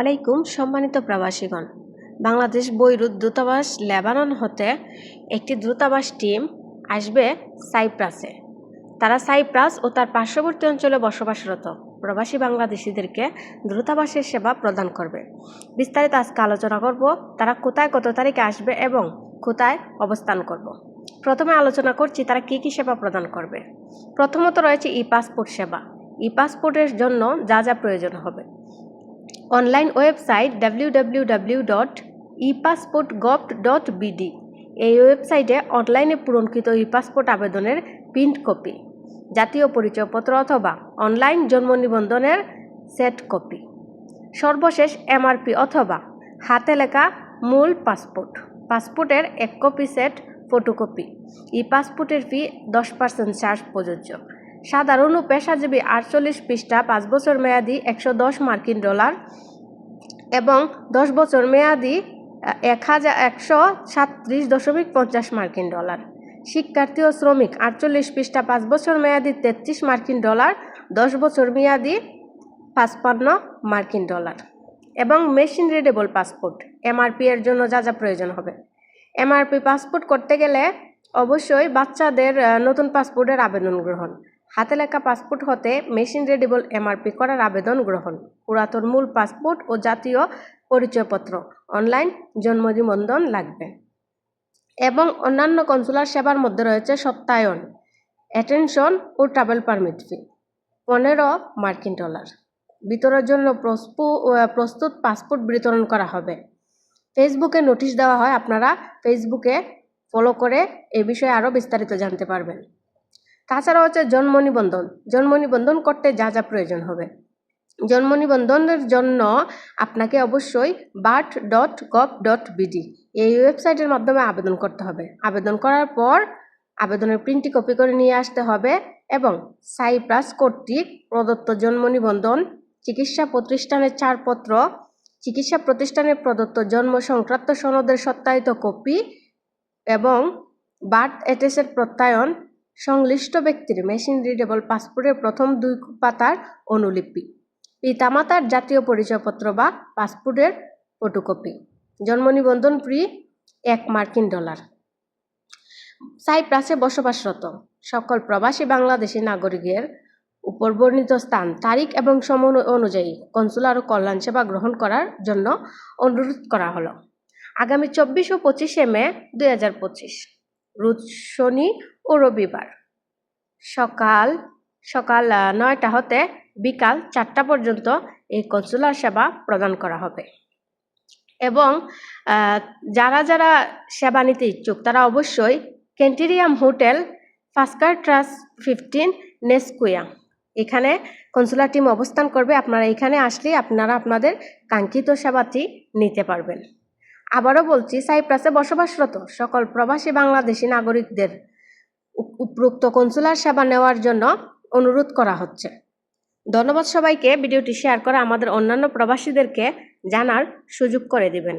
আলাইকুম, সম্মানিত প্রবাসীগণ। বাংলাদেশ বৈরুত দূতাবাস লেবানন হতে একটি দূতাবাস টিম আসবে সাইপ্রাসে। তারা সাইপ্রাস ও তার পার্শ্ববর্তী অঞ্চলে বসবাসরত প্রবাসী বাংলাদেশিদেরকে দূতাবাসের সেবা প্রদান করবে। বিস্তারিত আজকে আলোচনা করব, তারা কোথায়, কত তারিখে আসবে এবং কোথায় অবস্থান করব। প্রথমে আলোচনা করছি তারা কী কী সেবা প্রদান করবে। প্রথমত রয়েছে ই পাসপোর্ট সেবা। ই পাসপোর্টের জন্য যা যা প্রয়োজন হবে। Online website W W W dot E passport dot এই ওয়েবসাইটে অনলাইনে পূরণকৃত ই পাসপোর্ট আবেদনের প্রিন্ট কপি জাতীয় পরিচয়পত্র অথবা অনলাইন জন্ম নিবন্ধনের সেট কপি সর্বশেষ এমআরপি অথবা হাতে লেখা মূল পাসপোর্ট পাসপোর্টের এক কপি সেট ফটোকপি ই পাসপোর্টের ফি দশ পার্সেন্ট চার্জ প্রযোজ্য। সাধারণ ও পেশাজীবী আটচল্লিশ পৃষ্ঠা, পাঁচ বছর মেয়াদি একশো দশ মার্কিন ডলার এবং দশ বছর মেয়াদি এক হাজার একশো সাতত্রিশ দশমিক পঞ্চাশ মার্কিন ডলার। শিক্ষার্থী ও শ্রমিক, আটচল্লিশ পৃষ্ঠা, পাঁচ বছর মেয়াদি, তেত্রিশ মার্কিন ডলার, দশ বছর মেয়াদি, পাঁচপান্ন মার্কিন ডলার এবং মেশিন রিডেবল পাসপোর্ট। এমআরপি এর জন্য যা যা প্রয়োজন হবে। এমআরপি পাসপোর্ট করতে গেলে অবশ্যই বাচ্চাদের নতুন পাসপোর্টের আবেদন গ্রহণ। হাতে লেখা পাসপোর্ট হতে মেশিন রিডেবল এমআরপি করার আবেদন গ্রহণ, পুরাতন মূল পাসপোর্ট ও জাতীয় পরিচয়পত্র, অনলাইন জন্ম নিবন্ধন লাগবে। এবং অন্যান্য কনসুলার সেবার মধ্যে রয়েছে সত্যায়ন অ্যাটেনশন ও ট্রাভেল পারমিট ফি পনেরো মার্কিন ডলার। বিতরের জন্য প্রস্তুত পাসপোর্ট বিতরণ করা হবে। ফেসবুকে নোটিশ দেওয়া হয়, আপনারা ফেসবুকে ফলো করে এ বিষয়ে আরও বিস্তারিত জানতে পারবেন। তাছাড়া হচ্ছে জন্ম নিবন্ধন। জন্ম নিবন্ধন করতে যা যা প্রয়োজন হবে। জন্ম নিবন্ধনের জন্য আপনাকে অবশ্যই birth dot gov dot BD এই ওয়েবসাইটের মাধ্যমে আবেদন করতে হবে। আবেদন করার পর আবেদনের প্রিন্টটি কপি করে নিয়ে আসতে হবে এবং সাইপ্রাস কর্তৃক প্রদত্ত জন্ম নিবন্ধন, চিকিৎসা প্রতিষ্ঠানের ছাড়পত্র, চিকিৎসা প্রতিষ্ঠানের প্রদত্ত জন্ম সংক্রান্ত সনদের সত্যায়িত কপি এবং বার্থ অ্যাটেসের প্রত্যয়ন সংশ্লিষ্ট ব্যক্তির মেশিন রিডেবল পাসপোর্টের প্রথম দুই পাতার অনুলিপি, পিতামাতার জাতীয় পরিচয়পত্র বা পাসপোর্টের ফটোকপি জন্ম নিবন্ধন ফ্রি এক মার্কিন ডলার সাইপ্রাসে বসবাসরত সকল প্রবাসী বাংলাদেশি নাগরিকের উপর বর্ণিত স্থান, তারিখ এবং সময় অনুযায়ী কনসুলার ও কল্যাণ সেবা গ্রহণ করার জন্য অনুরোধ করা হলো। আগামী চব্বিশ ও পঁচিশে মে দুই হাজার পঁচিশ। রোজ শনি ও রবিবার। সকাল সকাল নয়টা হতে বিকাল চারটা পর্যন্ত এই কনসুলার সেবা প্রদান করা হবে। এবং যারা যারা সেবা নিতে ইচ্ছুক, তারা অবশ্যই ক্যান্টেরিয়াম হোটেল ফাস্কার ট্রাস ফিফটিন নেসকুয়া এখানে কনসুলার টিম অবস্থান করবে। আপনারা এখানে আসলে আপনারা আপনাদের কাঙ্ক্ষিত সেবাটি নিতে পারবেন। আবারও বলছি, সাইপ্রাসে বসবাসরত সকল প্রবাসী বাংলাদেশি নাগরিকদের উপরুক্ত কনসুলার সেবা নেওয়ার জন্য অনুরোধ করা হচ্ছে। ধন্যবাদ সবাইকে। ভিডিওটি শেয়ার করে আমাদের অন্যান্য প্রবাসীদেরকে জানার সুযোগ করে দিবেন।